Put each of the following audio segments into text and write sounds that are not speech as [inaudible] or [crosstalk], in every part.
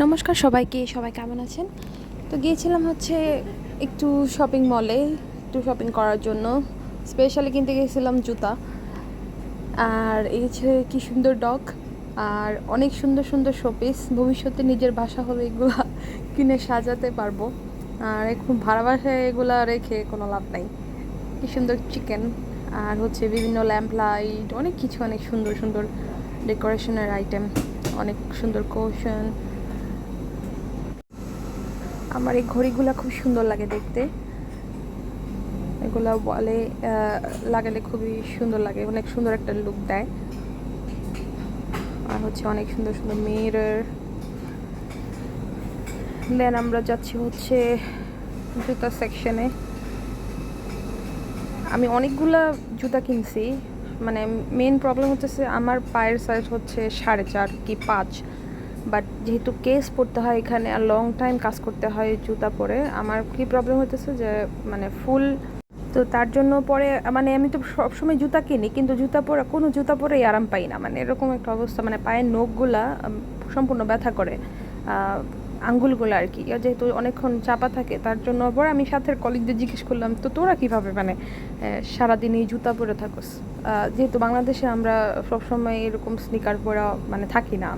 নমস্কার সবাইকে, সবাই কেমন আছেন? তো গিয়েছিলাম হচ্ছে একটু শপিং মলে একটু শপিং করার জন্য। স্পেশালি কিনতে গিয়েছিলাম জুতা। আর এই হচ্ছে কি সুন্দর ডগ আর অনেক সুন্দর সুন্দর শোপিস ভবিষ্যতে নিজের বাসা হলে এগুলো [laughs] কিনে সাজাতে পারব। আর এখন ভাড়া বাসায় এগুলো রেখে কোনো লাভ নাই। কি সুন্দর চিকেন আর হচ্ছে বিভিন্ন ল্যাম্প লাইট অনেক কিছু, অনেক সুন্দর সুন্দর ডেকোরেশনের আইটেম অনেক সুন্দর কোশন আমার এই ঘড়িগুলো খুব সুন্দর লাগে দেখতে। এগুলো বলে লাগালে খুবই সুন্দর লাগে, অনেক সুন্দর একটা লুক দেয়। আর হচ্ছে অনেক সুন্দর সুন্দর মিরর দেন আমরা যাচ্ছি হচ্ছে জুতা সেকশনে আমি অনেকগুলা জুতা কিনছি মানে মেন প্রবলেম হচ্ছে আমার পায়ের সাইজ হচ্ছে সাড়ে চার কি পাঁচ। বাট যেহেতু কেস পড়তে হয় এখানে আর লং টাইম কাজ করতে হয় জুতা পরে, আমার কি প্রবলেম হতেছে যে মানে ফুল তো তার জন্য পরে মানে আমি তো সবসময় জুতা কিনি, কিন্তু জুতা পরে, কোনো জুতা পরেই আরাম পাই না। মানে এরকম একটা অবস্থা মানে পায়ের নখগুলা সম্পূর্ণ ব্যথা করে। আঙ্গুলগুলো আর কি। যেহেতু অনেকক্ষণ চাপা থাকে, তার জন্য পরে আমি সাথের কলিগদের জিজ্ঞেস করলাম, তো তোরা কীভাবে মানে সারাদিন এই জুতা পরে থাকোস? যেহেতু বাংলাদেশে আমরা সবসময় এরকম স্নিকার পরা মানে থাকি না।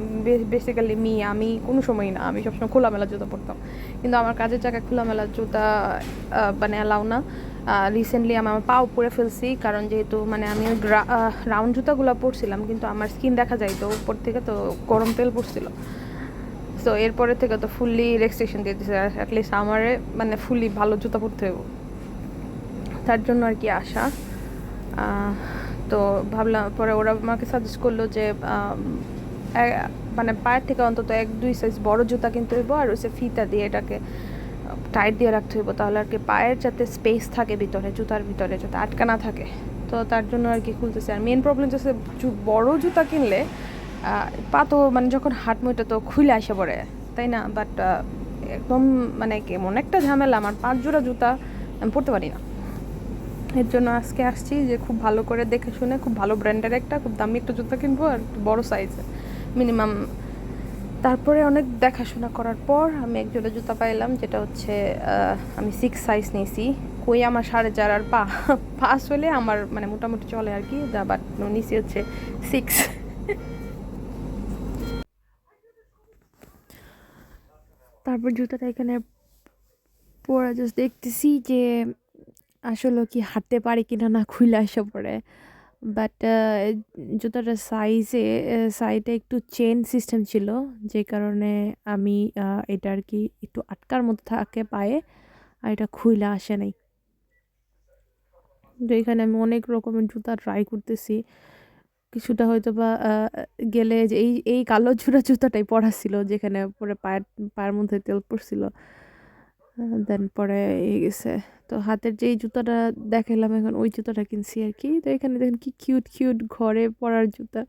বেসিক্যালি মি, আমি কোনো সময় না, আমি সবসময় খোলামেলা জুতা পরতাম। কিন্তু আমার কাজের জায়গায় খোলামেলা জুতা মানে অ্যালাউ না। রিসেন্টলি আমি আমার পাও পরে ফেলছি, কারণ যেহেতু মানে আমি রাউন্ড জুতাগুলো পরছিলাম, কিন্তু আমার স্কিন দেখা যায় তো উপর থেকে তো গরম তেল পড়ছিল তো এরপরে থেকে তো ফুললি রেস্ট্রিকশন দিয়ে দিচ্ছে অ্যাটলিস্ট আমারে মানে ফুললি ভালো জুতা পরতে হইব। তার জন্য আর কি আশা। তো ভাবলাম, পরে ওরা আমাকে সাজেস্ট করল যে মানে পায়ের থেকে অন্তত এক, দুই সাইজ বড় জুতা কিনতে হইব, আর হচ্ছে ফিতা দিয়ে এটাকে টাইট দিয়ে রাখতে হইব, তাহলে আর কি পায়ের যাতে স্পেস থাকে ভিতরে, জুতার ভিতরে, যাতে আটকা না থাকে। তো তার জন্য আর কি খুলতেছে। আর মেন প্রবলেম হচ্ছে বড় জুতা কিনলে পা তো মানে যখন হাট মুইটা তো খুলে আসে পড়ে, তাই না? বাট একদম মানে কেমন একটা ঝামেলা, আমার পাঁচ জোড়া জুতা আমি পরতে পারি না। এর জন্য আজকে আসছি যে খুব ভালো করে দেখে শুনে, খুব ভালো ব্র্যান্ডের একটা, খুব দামি একটা জুতা কিনবো আর একটু বড়ো সাইজে মিনিমাম তারপরে অনেক দেখাশোনা করার পর আমি এক জোড়া জুতা পাইলাম, যেটা হচ্ছে আমি সিক্স সাইজ নিয়েছি। কই আমার সাড়ে চার আর পা [laughs] পাঁচ হলে আমার মানে মোটামুটি চলে আর কি বাট নিচে হচ্ছে সিক্স তারপর জুতাটা এখানে পরা জাস্ট দেখতেছি যে আসলে কি হাঁটতে পারে কিনা না খুলে আসা পড়ে। বাট জুতাটার সাইজে সাইডে একটু চেন সিস্টেম ছিল, যে কারণে আমি এটা আর কি একটু আটকার মতো থাকে পায়ে, আর এটা খুলে আসে নাই। তো এখানে আমি অনেক রকমের জুতা ট্রাই করতেছি। কিছুটা হয়তো বা গেলে যে এই এই কালো জুড়া জুতাটাই পরা ছিল যেখানে পরে পায়ের পায়ের মধ্যে তেল পড়ছিল। দেন পরে এই গেছে। তো হাতের যেই জুতাটা দেখালাম এখন, ওই জুতাটা কিনছি আর কি। তো এখানে দেখেন কি কিউট কিউট ঘরে পরার জুতা।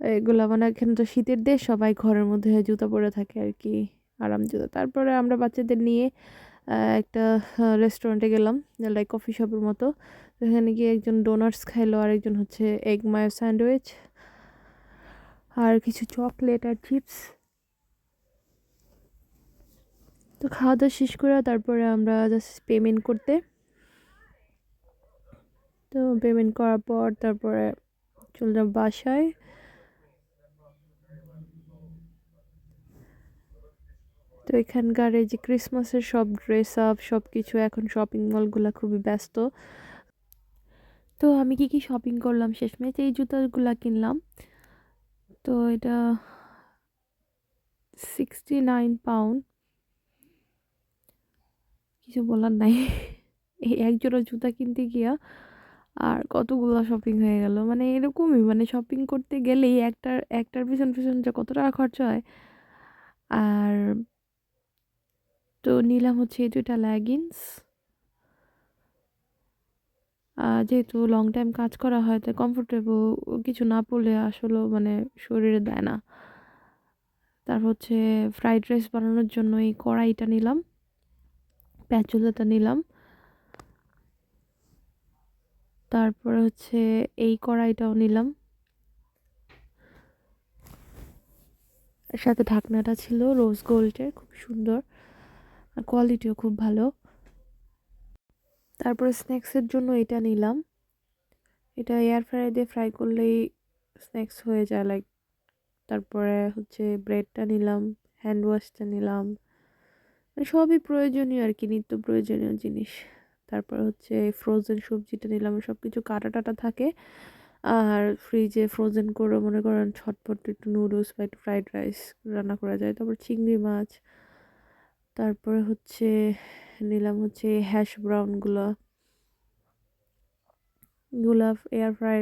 এগুলো মানে এখানে তো শীতের দেশ, সবাই ঘরের মধ্যে জুতা পরে থাকে আর কি, আরাম জুতা। তারপরে আমরা বাচ্চাদের নিয়ে একটা রেস্টুরেন্টে গেলাম লাইক কফি শপের মতো। এখানে গিয়ে একজন ডোনাটস খাইলো আর একজন হচ্ছে এগ মায়ো স্যান্ডউইচ আর কিছু চকলেট আর চিপস তো খাওয়া দাওয়া শেষ করে তারপরে আমরা জাস্ট পেমেন্ট করতে। তো পেমেন্ট করার পর তারপরে চললাম বাসায়। তো এখানকার এই যে ক্রিসমাসের সব ড্রেস আপ সব কিছু এখন শপিং মলগুলো খুবই ব্যস্ত। তো আমি কি কি শপিং করলাম শেষমেশ? এই জুতাগুলো কিনলাম। তো এটা সিক্সটি নাইন পাউন্ড কিছু বলার নাই। এই এক জুতা কিনতে গিয়া আর কতগুলো শপিং হয়ে গেল। মানে এরকমই মানে শপিং করতে গেলেই একটার একটার পিছন পিছন যে কত টাকা খরচ হয়। আর তো নিলাম হচ্ছে এই দুটা লেগিংস যেহেতু লং টাইম কাজ করা হয়, তাই কমফোর্টেবল কিছু না পড়লে আসলে মানে শরীরে দেয় না। তারপর হচ্ছে ফ্রাইড রাইস বানানোর জন্য এই কড়াইটা নিলাম প্যাচুলাটা নিলাম। তারপরে হচ্ছে এই কড়াইটাও নিলাম। সাথে ঢাকনাটা ছিল রোজ গোল্ডের খুব সুন্দর। আর কোয়ালিটিও খুব ভালো। তারপরে স্ন্যাক্সের জন্য এটা নিলাম। এটা এয়ার ফ্রাই দিয়ে ফ্রাই করলেই স্ন্যাক্স হয়ে যায় লাইক তারপরে হচ্ছে ব্রেডটা নিলাম হ্যান্ড ওয়াশটা নিলাম। মানে সবই প্রয়োজনীয় আর কি, নিত্য প্রয়োজনীয় জিনিস। তারপর হচ্ছে ফ্রোজেন সবজিটা নিলাম সব কিছু কাটা টাটা থাকে। আর ফ্রিজে ফ্রোজেন করে মনে করেন ছটপট একটু নুডলস বা একটু ফ্রাইড রাইস রান্না করা যায়, তারপর চিংড়ি মাছ। তারপরে হচ্ছে নিলাম হচ্ছে হ্যাশ ব্রাউনগুলো গোলাপ এয়ার ফ্রাই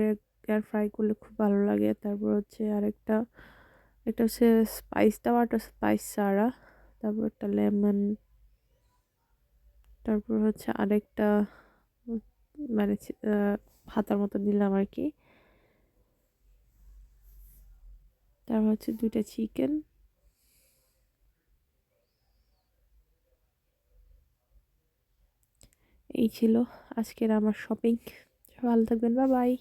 এয়ার ফ্রাই করলে খুব ভালো লাগে। তারপর হচ্ছে আরেকটা, একটা হচ্ছে স্পাইস দেওয়া একটা স্পাইস ছাড়া। তারপর একটা লেমন তারপর হচ্ছে আরেকটা মানে হাতার মতো নিলাম আর কি। তারপর হচ্ছে দুইটা চিকেন এই ছিল আজকের আমার শপিং ভালো থাকবেন বা বাই